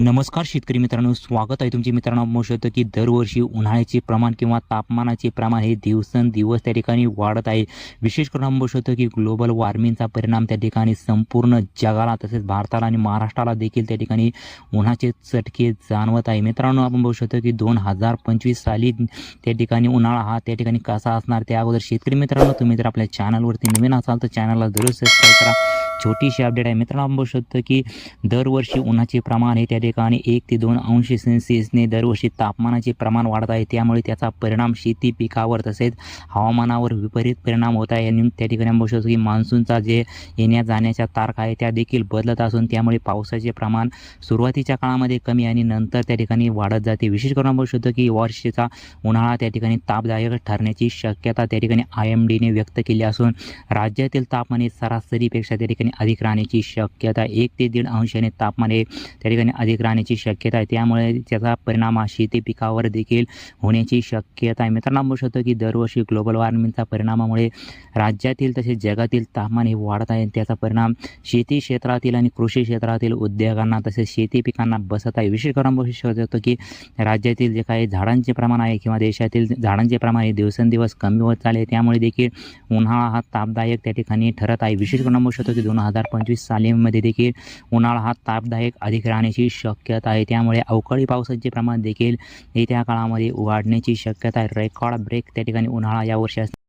नमस्कार शेतकरी मित्रांनो स्वागत आहे तुमची मित्रांनो म्हणू शकतो की दरवर्षी उन्हाळ्याचे प्रमाण किंवा तापमानाचे प्रमाण हे दिवसेंदिवस त्या ठिकाणी वाढत आहे. विशेष करून आपण बघू शकतो की ग्लोबल वॉर्मिंगचा परिणाम त्या ठिकाणी संपूर्ण जगाला तसेच भारताला आणि महाराष्ट्राला देखील त्या ठिकाणी उन्हाचे चटके जाणवत आहे. मित्रांनो आपण बघू शकतो की दोन हजार पंचवीस साली त्या ठिकाणी उन्हाळा हा त्या ठिकाणी कसा असणार त्या अगोदर शेतकरी मित्रांनो तुम्ही जर आपल्या चॅनलवरती नवीन असाल तर चॅनलला जरूर सबस्क्राईब करा. छोटीशी अपडेट आहे. मित्रांनो आपण बघू शकतो की दरवर्षी उन्हाचे प्रमाण हे त्या ठिकाणी एक ते दोन अंश सेल्सिअसने दरवर्षी तापमानाचे प्रमाण वाढत आहे. त्यामुळे त्याचा परिणाम शेती पिकावर तसेच हवामानावर विपरीत परिणाम होत आहे. आणि त्या ठिकाणी आपण बघू शकतो की मान्सूनचा जे येण्या जाण्याच्या तारखा आहे त्या देखील बदलत असून त्यामुळे पावसाचे प्रमाण सुरुवातीच्या काळामध्ये कमी आणि नंतर त्या ठिकाणी वाढत जाते. विशेष करून आपण बघू शकतो की वर्षीचा उन्हाळा त्या ठिकाणी तापदायक ठरण्याची शक्यता त्या ठिकाणी आय एम डीने व्यक्त केली असून राज्यातील तापमान हे सरासरीपेक्षा त्या ठिकाणी अधिक राहण्याची शक्यता एक ते दीड अंशाने तापमान हे त्या ठिकाणी अधिक राहण्याची शक्यता आहे. त्यामुळे त्याचा परिणाम हा शेती पिकावर देखील होण्याची शक्यता आहे. मित्रांनो म्हणू शकतो की दरवर्षी ग्लोबल वॉर्मिंगच्या परिणामामुळे राज्यातील तसेच जगातील तापमान हे वाढत आहे. त्याचा परिणाम शेती क्षेत्रातील आणि कृषी क्षेत्रातील उद्योगांना तसेच शेती पिकांना बसत आहे. विशेष करून बघू शकतो की राज्यातील जे काही झाडांचे प्रमाण आहे किंवा देशातील झाडांचे प्रमाण हे दिवसेंदिवस कमी होत चालले त्यामुळे देखील उन्हाळा हा तापदायक त्या ठिकाणी ठरत आहे. विशेष करून बघू शकतो की दोन हजार पंचवीस सालीमध्ये देखील उन्हाळा हा तापदायक अधिक राहण्याची शक्यता आहे. त्यामुळे अवकाळी पावसाचे प्रमाण देखील येत्या काळामध्ये वाढण्याची शक्यता आहे. रेकॉर्ड ब्रेक त्या ठिकाणी उन्हाळा यावर्षी असणार